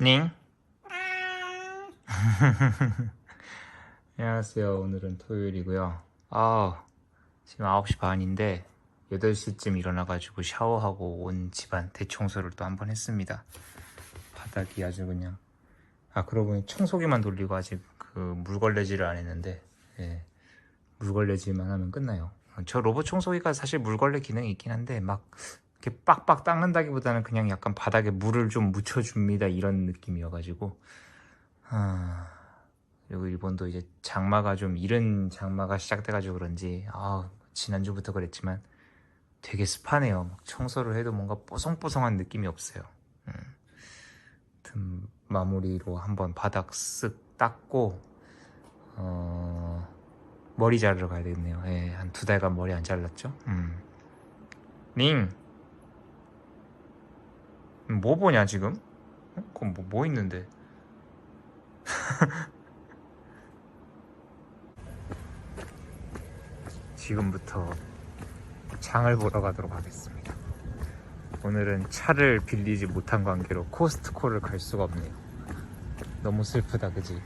닝? 안녕하세요. 오늘은 토요일이고요. 아, 지금 9시 반인데 8시쯤 일어나가지고 샤워하고 온 집안 대청소를 또 한 번 했습니다. 바닥이 아주 그냥 아 그러고 보니 청소기만 돌리고 아직 그 물걸레질을 안 했는데 예, 물걸레질만 하면 끝나요. 저 로봇 청소기가 사실 물걸레 기능이 있긴 한데 막 이렇게 빡빡 닦는다기보다는 그냥 약간 바닥에 물을 좀 묻혀줍니다 이런 느낌이어가지고 아 그리고 일본도 이제 장마가 좀 이른 장마가 시작돼가지고 그런지 아 지난주부터 그랬지만 되게 습하네요 막 청소를 해도 뭔가 뽀송뽀송한 느낌이 없어요 음. 마무리로 한번 바닥 쓱 닦고 어, 머리 자르러 가야 되겠네요 예, 한 두 달간 머리 안 잘랐죠 음. 닝! 뭐 보냐 지금? 어? 그럼 뭐, 뭐 있는데? 지금부터 장을 보러 가도록 하겠습니다. 오늘은 차를 빌리지 못한 관계로 코스트코를 갈 수가 없네요. 너무 슬프다, 그지?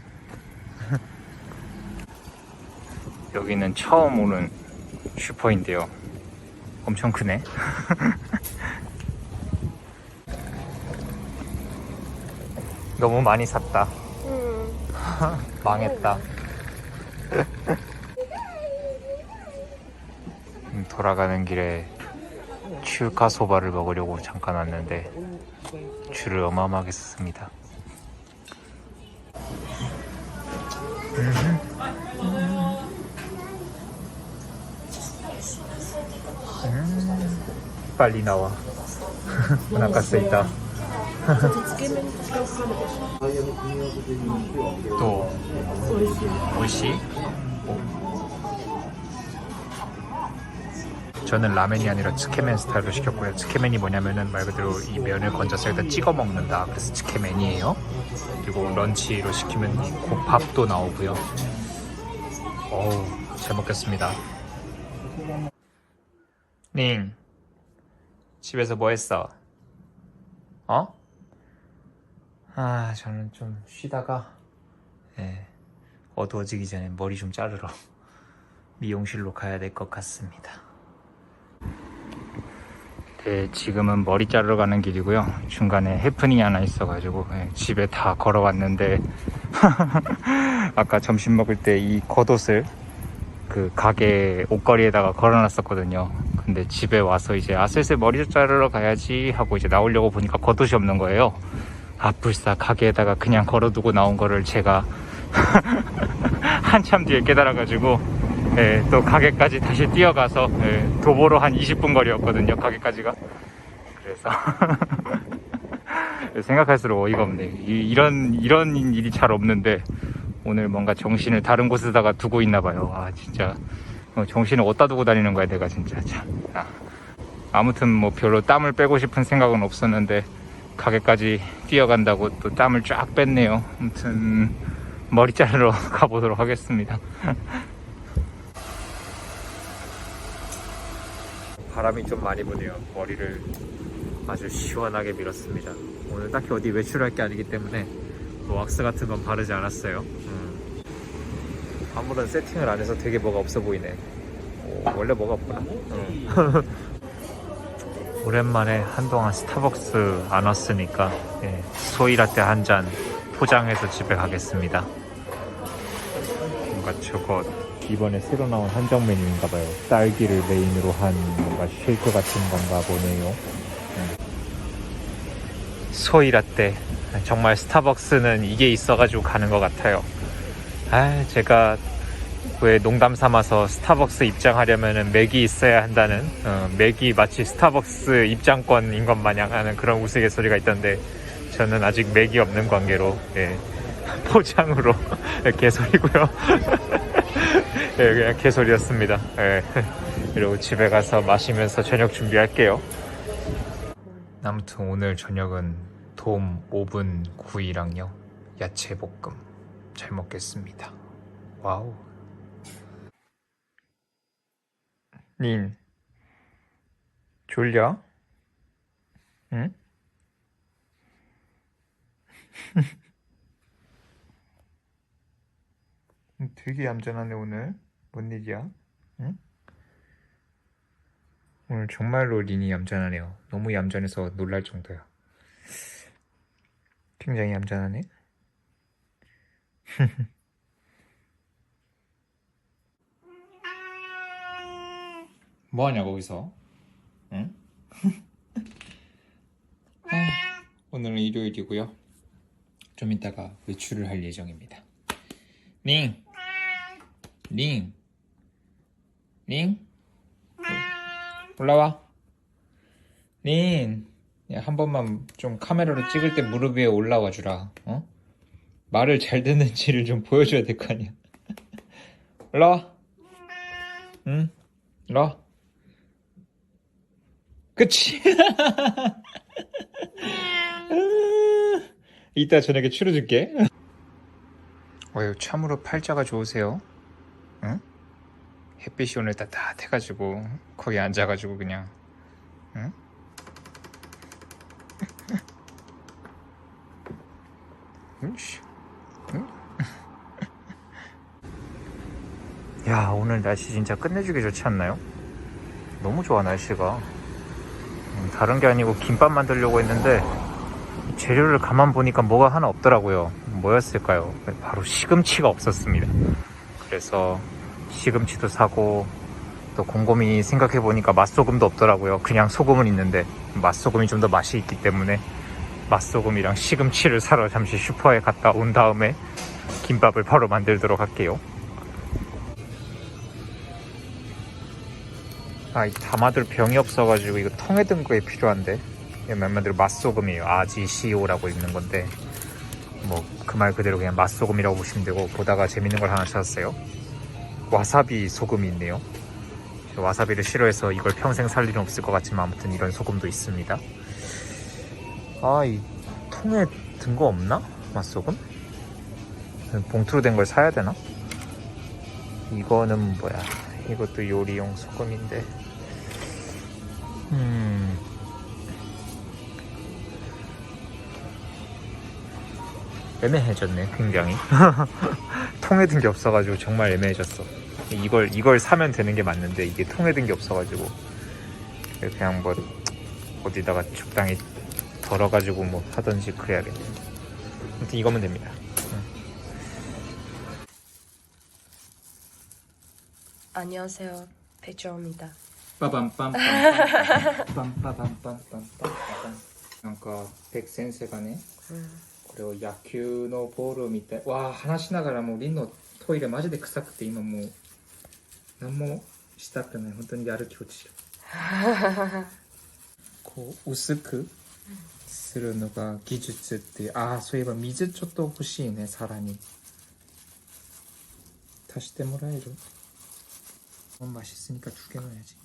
여기는 처음 오는 슈퍼인데요. 엄청 크네. 너무 많이 샀다. 망했다. 음, 돌아가는 길에 출가 소바를 먹으려고 잠깐 왔는데 줄을 어마어마하게 섰습니다. 음, 빨리 나와. 있 오이시? 저는 라멘이 아니라 츠케멘 스타일로 시켰고요. 츠케멘이 뭐냐면은 말 그대로 이 면을 건져서 여기다 찍어 먹는다. 그래서 츠케멘이에요. 그리고 런치로 시키면 고 밥도 나오고요. 어우, 잘 먹겠습니다. 닝, 집에서 뭐 했어? 어? 아, 저는 좀 쉬다가, 예, 어두워지기 전에 머리 좀 자르러 미용실로 가야 될 것 같습니다. 네, 지금은 머리 자르러 가는 길이고요. 중간에 해프닝이 하나 있어가지고 예, 집에 다 걸어왔는데 아까 점심 먹을 때 이 겉옷을 그 가게 옷걸이에다가 걸어놨었거든요. 근데 집에 와서 이제 아 슬슬 머리 자르러 가야지 하고 이제 나오려고 보니까 겉옷이 없는 거예요. 아 불사 가게에다가 그냥 걸어두고 나온 거를 제가 한참 뒤에 깨달아가지고 예, 또 가게까지 다시 뛰어가서 예, 도보로 한 20분 거리였거든요 가게까지가. 그래서 생각할수록 어이가 없네. 이, 이런 이런 일이 잘 없는데 오늘 뭔가 정신을 다른 곳에다가 두고 있나 봐요. 아 진짜. 어, 정신을 어디다 두고 다니는 거야 내가 진짜. 참. 아. 아무튼 뭐 별로 땀을 빼고 싶은 생각은 없었는데 가게까지 뛰어간다고 또 땀을 쫙 뺐네요 아무튼 머리 자르러 가보도록 하겠습니다 바람이 좀 많이 부네요. 머리를 아주 시원하게 밀었습니다. 오늘 딱히 어디 외출할 게 아니기 때문에 뭐 왁스 같은 건 바르지 않았어요. 음. 아무런 세팅을 안 해서 되게 뭐가 없어 보이네. 오, 원래 뭐가 없구나. 음. 오랜만에 한동안 스타벅스 안 왔으니까 예, 소이라떼 한 잔 포장해서 집에 가겠습니다. 뭔가 저거 이번에 새로 나온 한정 메뉴인가 봐요. 딸기를 메인으로 한 뭔가 쉐이크 같은 건가 보네요. 음. 소이라떼. 정말 스타벅스는 이게 있어가지고 가는 것 같아요. 아, 제가 왜 농담 삼아서 스타벅스 입장하려면 맥이 있어야 한다는 어, 맥이 마치 스타벅스 입장권인 것 마냥 하는 그런 우스갯소리가 있던데 저는 아직 맥이 없는 관계로 예, 포장으로 개소리고요. 예, 그냥 개소리였습니다. 예. 그리고 집에 가서 마시면서 저녁 준비할게요. 아무튼 오늘 저녁은 돔 오븐 구이랑요 야채 볶음 잘 먹겠습니다. 와우. 닌 졸려? 응? 되게 얌전하네 오늘. 뭔 일이야? 응? 오늘 정말로 린이 얌전하네요. 너무 얌전해서 놀랄 정도야. 굉장히 얌전하네. 뭐하냐 거기서? 응? 아, 오늘은 일요일이고요. 좀 이따가 외출을 할 예정입니다. 링, 링, 링, 올라와. 린, 야, 한 번만 좀 카메라로 찍을 때 무릎 위에 올라와 주라. 어? 말을 잘 듣는지를 좀 보여줘야 될 거 아니야. 올라와. 응, 올라와. 그치? 이따 저녁에 추려줄게. 어휴, 참으로 팔자가 좋으세요. 응? 햇빛이 오늘 따뜻해가지고 거기 앉아가지고 그냥 응? 야 오늘 날씨 진짜 끝내주기 좋지 않나요? 너무 좋아 날씨가 음, 다른 게 아니고 김밥 만들려고 했는데 재료를 가만 보니까 뭐가 하나 없더라고요 뭐였을까요? 바로 시금치가 없었습니다 그래서 시금치도 사고 또 곰곰이 생각해 보니까 맛소금도 없더라고요. 그냥 소금은 있는데 맛소금이 좀 더 맛이 있기 때문에 맛소금이랑 시금치를 사러 잠시 슈퍼에 갔다 온 다음에 김밥을 바로 만들도록 할게요. 아, 이 담아둘 병이 없어가지고 이거 통에 든 거에 필요한데 그대로 맛소금이에요. 아지시오라고 읽는 건데 뭐 그 말 그대로 그냥 맛소금이라고 보시면 되고 보다가 재밌는 걸 하나 찾았어요. 와사비 소금이 있네요. 와사비를 싫어해서 이걸 평생 살 일은 없을 것 같지만 아무튼 이런 소금도 있습니다. 아, 이 통에 든 거 없나? 맛소금? 봉투로 된 걸 사야 되나? 이거는 뭐야? 이것도 요리용 소금인데. 음. 애매해졌네, 굉장히. 통에 든게 없어가지고 정말 애매해졌어. 이걸 이걸 사면 되는 게 맞는데 이게 통에 든게 없어가지고 그냥 뭐 어디다가 적당히 덜어가지고 뭐 하던지 그래야겠네. 아무튼 이거면 됩니다. 안녕하세요. 배주입니다. 빠밤빰빰빰빰빰빰빰빰빰なんか백센세가네 これを野球のボールみたいわあ話しながらもうリンのトイレマジで臭くて今もう何もしたくない本当にやる気落ちるこう薄くするのが技術ってああそういえば水ちょっと欲しいねさらに足してもらえる맛있으니까두개 넣어야지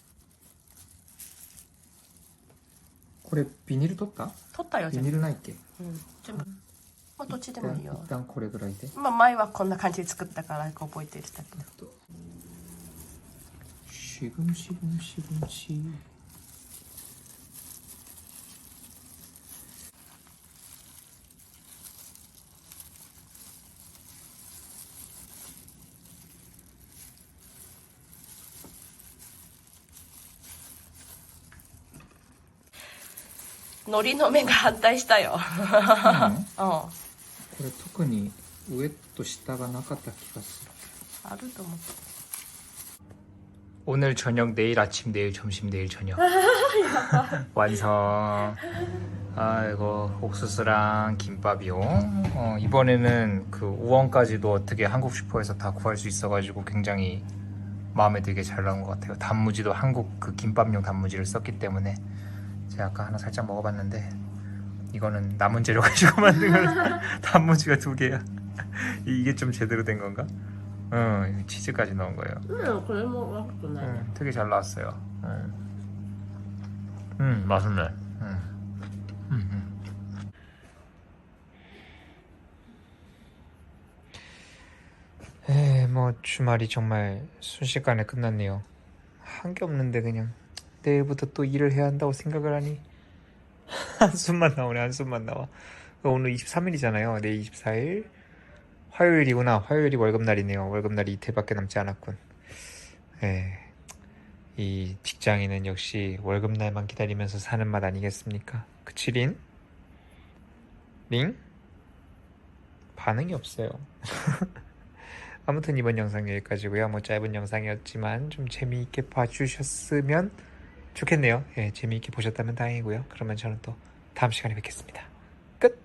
これビニール取った？取ったよビニールないっけ？うん全部。もうどっちでもいいよ。一旦これぐらいで。まあ前はこんな感じで作ったから覚えてるんだけどあと。しぐんしぐんしぐんしの目が反対したよ。 어? うん。これ特に上と下がなかった気がするあると思った。 오늘 저녁 내일 아침 내일 점심 내일 저녁 완성 아이고 옥수수랑 김밥이요 어, 이번에는 그 우엉까지도 어떻게 한국 슈퍼에서 다 구할 수 있어가지고 굉장히 마음에 들게 잘 나온 것 같아요 단무지도 한국 그 김밥용 단무지를 썼기 때문에 제가 아까 하나 살짝 먹어봤는데 이거는 남은 재료 가지고 만든 거라 단무지가 두 개야. 이게 좀 제대로 된 건가? 어, 응 치즈까지 넣은 거예요. 응 그래 뭐 맛있구나. 응, 되게 잘 나왔어요. 응, 응 맛있네. 음. 응. 응. 에뭐 주말이 정말 순식간에 끝났네요. 한 게 없는데 그냥. 내일부터 또 일을 해야 한다고 생각을 하니 한숨만 나오네 한숨만 나와. 오늘 23일이잖아요. 내일 24일. 화요일이구나. 화요일이 월급날이네요. 월급날이 이틀밖에 남지 않았군. 예. 이 직장인은 역시 월급날만 기다리면서 사는 맛 아니겠습니까? 그치, 린? 링? 반응이 없어요. 아무튼 이번 영상 여기까지고요. 뭐 짧은 영상이었지만 좀 재미있게 봐주셨으면 좋겠네요. 예, 재미있게 보셨다면 다행이고요. 그러면 저는 또 다음 시간에 뵙겠습니다. 끝!